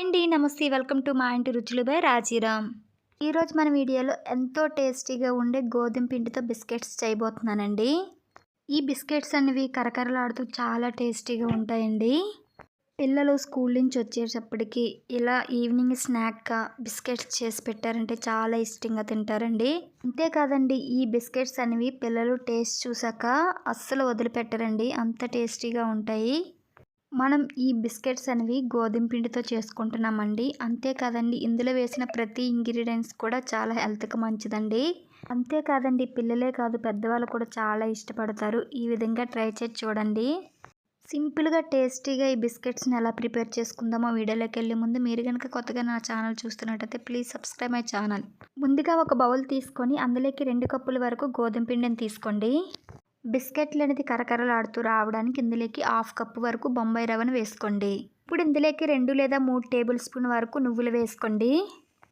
అండి నమస్తే. Welcome to మా ఇంటి రుచులు బై రాజీరామ్ ఈరోజు మన వీడియోలో ఎంతో టేస్టీగా ఉండే గోధుమ పిండితో బిస్కెట్స్ చేయబోతున్నానండి ఈ బిస్కెట్స్ అనేవి కరకరలాడుతూ చాలా టేస్టీగా ఉంటాయండి. పిల్లలు స్కూల్ నుంచి వచ్చేటప్పటికి ఇలా ఈవినింగ్ స్నాక్గా బిస్కెట్స్ చేసి పెట్టారంటే చాలా ఇష్టంగా తింటారండి. అంతేకాదండి ఈ బిస్కెట్స్ అనేవి పిల్లలు టేస్ట్ చూసాక అస్సలు వదిలిపెట్టరండి. అంత టేస్టీగా ఉంటాయి. మనం ఈ బిస్కెట్స్ అనేవి గోధుమ పిండితో చేసుకుంటున్నామండి. అంతేకాదండి ఇందులో వేసిన ప్రతి ఇంగ్రీడియంట్స్ కూడా చాలా హెల్త్కి మంచిదండి. అంతేకాదండి పిల్లలే కాదు పెద్దవాళ్ళు కూడా చాలా ఇష్టపడతారు. ఈ విధంగా ట్రై చేసి చూడండి. సింపుల్గా టేస్టీగా ఈ బిస్కెట్స్ని ఎలా ప్రిపేర్ చేసుకుందామో వీడియోలోకి వెళ్ళే ముందు మీరు కనుక కొత్తగా నా ఛానల్ చూస్తున్నట్టయితే ప్లీజ్ సబ్స్క్రైబ్ మై ఛానల్. ముందుగా ఒక బౌల్ తీసుకొని అందులోకి రెండు కప్పుల వరకు గోధుమ పిండిని తీసుకోండి. బిస్కెట్లు అనేది కరకరలాడుతూ రావడానికి ఇందులోకి హాఫ్ కప్పు వరకు బొంబాయి రవ్వను వేసుకోండి. ఇప్పుడు ఇందులోకి రెండు లేదా మూడు టేబుల్ స్పూన్ వరకు నువ్వులు వేసుకోండి.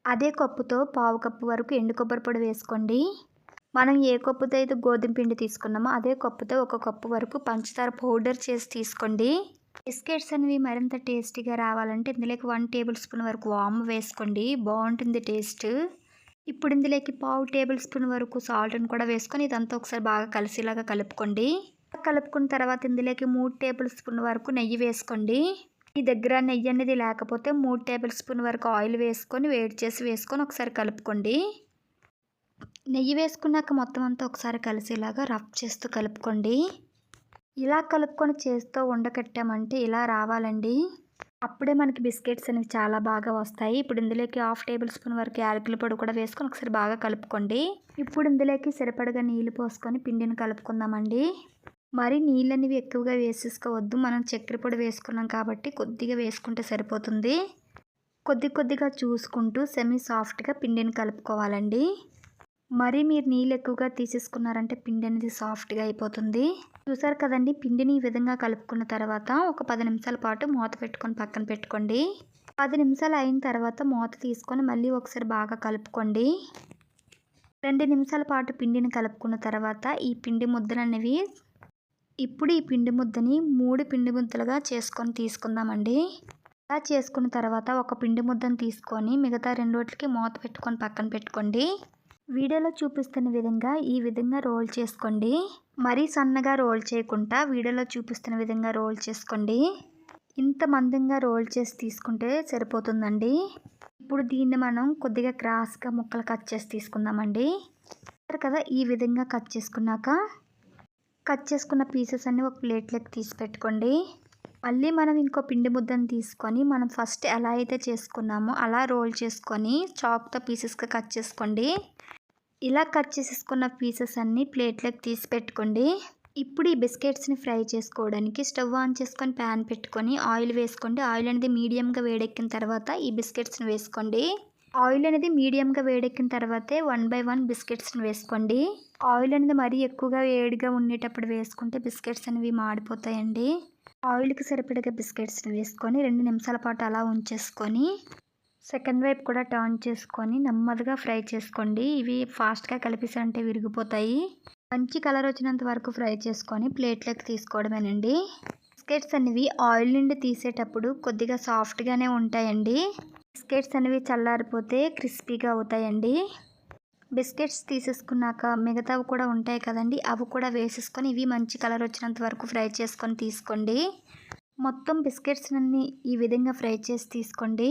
అదే కప్పుతో పావు కప్పు వరకు ఎండు కొబ్బరి పొడి వేసుకోండి. మనం ఏ కప్పుతో అయితే గోధుమ పిండి తీసుకున్నామో అదే కప్పుతో ఒక కప్పు వరకు పంచదార పౌడర్ చేసి తీసుకోండి. బిస్కెట్స్ అనేవి మరింత టేస్టీగా రావాలంటే ఇందులోకి వన్ టేబుల్ స్పూన్ వరకు వామ్ వేసుకోండి. బాగుంటుంది టేస్ట్. ఇప్పుడు ఇందులోకి పావు టేబుల్ స్పూన్ వరకు సాల్ట్ని కూడా వేసుకొని ఇదంతా ఒకసారి బాగా కలిసేలాగా కలుపుకోండి. కలుపుకున్న తర్వాత ఇందులోకి మూడు టేబుల్ స్పూన్ వరకు నెయ్యి వేసుకోండి. ఈ దగ్గర నెయ్యి అనేది లేకపోతే మూడు టేబుల్ స్పూన్ వరకు ఆయిల్ వేసుకొని వేడి చేసి వేసుకొని ఒకసారి కలుపుకోండి. నెయ్యి వేసుకున్నాక మొత్తం అంతా ఒకసారి కలిసేలాగా రఫ్ చేస్తూ కలుపుకోండి. ఇలా కలుపుకొని చేస్తూ ఉండకట్టామంటే ఇలా రావాలండి. అప్పుడే మనకి బిస్కెట్స్ అనేవి చాలా బాగా వస్తాయి. ఇప్పుడు ఇందులోకి హాఫ్ టేబుల్ స్పూన్ వరకు యాలకుల పొడి కూడా వేసుకొని ఒకసారి బాగా కలుపుకోండి. ఇప్పుడు ఇందులోకి సరిపడగా నీళ్ళు పోసుకొని పిండిని కలుపుకుందామండి. మరి నీళ్ళు అనేవి ఎక్కువగా వేసేసుకోవద్దు. మనం చక్కెర పొడి వేసుకున్నాం కాబట్టి కొద్దిగా వేసుకుంటే సరిపోతుంది. కొద్ది కొద్దిగా చూసుకుంటూ సెమీ సాఫ్ట్గా పిండిని కలుపుకోవాలండి. మరి మీరు నీళ్ళు ఎక్కువగా తీసేసుకున్నారంటే పిండి అనేది సాఫ్ట్గా అయిపోతుంది. చూసారు కదండి? పిండిని ఈ విధంగా కలుపుకున్న తర్వాత ఒక పది నిమిషాల పాటు మూత పెట్టుకొని పక్కన పెట్టుకోండి. పది నిమిషాలు అయిన తర్వాత మూత తీసుకొని మళ్ళీ ఒకసారి బాగా కలుపుకోండి. రెండు నిమిషాల పాటు పిండిని కలుపుకున్న తర్వాత ఈ పిండి ముద్దలు అనేవి ఇప్పుడు ఈ పిండి ముద్దని మూడు పిండి ముద్దలుగా చేసుకొని తీసుకుందామండి. అలా చేసుకున్న తర్వాత ఒక పిండి ముద్దను తీసుకొని మిగతా రెండోట్లకి మూత పెట్టుకొని పక్కన పెట్టుకోండి. వీడియోలో చూపిస్తున్న విధంగా ఈ విధంగా రోల్ చేసుకోండి. మరీ సన్నగా రోల్ చేయకుండా వీడియోలో చూపిస్తున్న విధంగా రోల్ చేసుకోండి. ఇంత మందంగా రోల్ చేసి తీసుకుంటే సరిపోతుందండి. ఇప్పుడు దీన్ని మనం కొద్దిగా క్రాస్గా ముక్కలు కట్ చేసి తీసుకుందామండి. కదా ఈ విధంగా కట్ చేసుకున్నాక కట్ చేసుకున్న పీసెస్ అన్నీ ఒక ప్లేట్లోకి తీసి పెట్టుకోండి. మళ్ళీ మనం ఇంకో పిండి ముద్దను తీసుకొని మనం ఫస్ట్ ఎలా అయితే చేసుకున్నామో అలా రోల్ చేసుకొని చాక్తో పీసెస్గా కట్ చేసుకోండి. ఇలా కట్ చేసేసుకున్న పీసెస్ అన్నీ ప్లేట్లోకి తీసి పెట్టుకోండి. ఇప్పుడు ఈ బిస్కెట్స్ని ఫ్రై చేసుకోవడానికి స్టవ్ ఆన్ చేసుకొని ప్యాన్ పెట్టుకొని ఆయిల్ వేసుకోండి. ఆయిల్ అనేది మీడియంగా వేడెక్కిన తర్వాత ఈ బిస్కెట్స్ని వేసుకోండి. ఆయిల్ అనేది మీడియంగా వేడెక్కిన తర్వాతే వన్ బై వన్ బిస్కెట్స్ని వేసుకోండి. ఆయిల్ అనేది మరీ ఎక్కువగా వేడిగా ఉండేటప్పుడు వేసుకుంటే బిస్కెట్స్ అనేవి మాడిపోతాయండి. ఆయిల్కి సరిపడగా బిస్కెట్స్ని వేసుకొని రెండు నిమిషాల పాటు అలా ఉంచేసుకొని సెకండ్ వైపు కూడా టర్న్ చేసుకొని నెమ్మదిగా ఫ్రై చేసుకోండి. ఇవి ఫాస్ట్గా కలిపేసంటే విరిగిపోతాయి. మంచి కలర్ వచ్చినంత వరకు ఫ్రై చేసుకొని ప్లేట్లోకి తీసుకోవడమేనండి. బిస్కెట్స్ అనేవి ఆయిల్ నుండి తీసేటప్పుడు కొద్దిగా సాఫ్ట్గానే ఉంటాయండి. బిస్కెట్స్ అనేవి చల్లారిపోతే క్రిస్పీగా అవుతాయండి. బిస్కెట్స్ తీసేసుకున్నాక మిగతావి కూడా ఉంటాయి కదండి అవి కూడా వేసేసుకొని ఇవి మంచి కలర్ వచ్చినంత వరకు ఫ్రై చేసుకొని తీసుకోండి. మొత్తం బిస్కెట్స్ అన్నీ ఈ విధంగా ఫ్రై చేసి తీసుకోండి.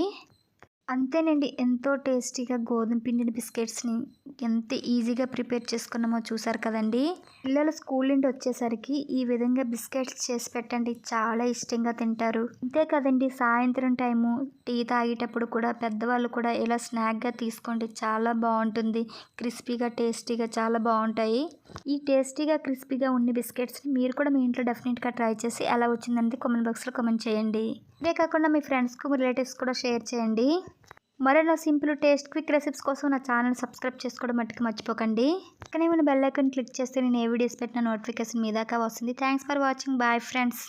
అంతేనండి. ఎంతో టేస్టీగా గోధుమ పిండిని బిస్కెట్స్ని ఎంత ఈజీగా ప్రిపేర్ చేసుకున్నామో చూసారు కదండి. పిల్లలు స్కూల్ నుండి వచ్చేసరికి ఈ విధంగా బిస్కెట్స్ చేసి పెట్టండి. చాలా ఇష్టంగా తింటారు. అంతే కదండి సాయంత్రం టైము టీ తాగేటప్పుడు కూడా పెద్దవాళ్ళు కూడా ఇలా స్నాక్గా తీసుకోండి. చాలా బాగుంటుంది. క్రిస్పీగా టేస్టీగా చాలా బాగుంటాయి. ఈ టేస్టీగా క్రిస్పీగా ఉన్న బిస్కెట్స్ని మీరు కూడా మీ ఇంట్లో డెఫినెట్గా ట్రై చేసి ఎలా వచ్చిందంటే కామెంట్ బాక్స్లో కామెంట్ చేయండి. ఇదే కాకుండా మీ ఫ్రెండ్స్కు రిలేటివ్స్ కూడా షేర్ చేయండి. మరో సింపుల్ టేస్ట్ క్విక్ రెసిపీస్ కోసం నా ఛానల్ సబ్స్క్రైబ్ చేసుకోవడం మట్టుకు మర్చిపోకండి. కానీ ఏమైనా బెల్ ఐకాన్ క్లిక్ చేస్తే నేను ఏ వీడియోస్ పెట్టిన నోటిఫికేషన్ మీ దాకా వస్తుంది. Thanks for watching. Bye friends.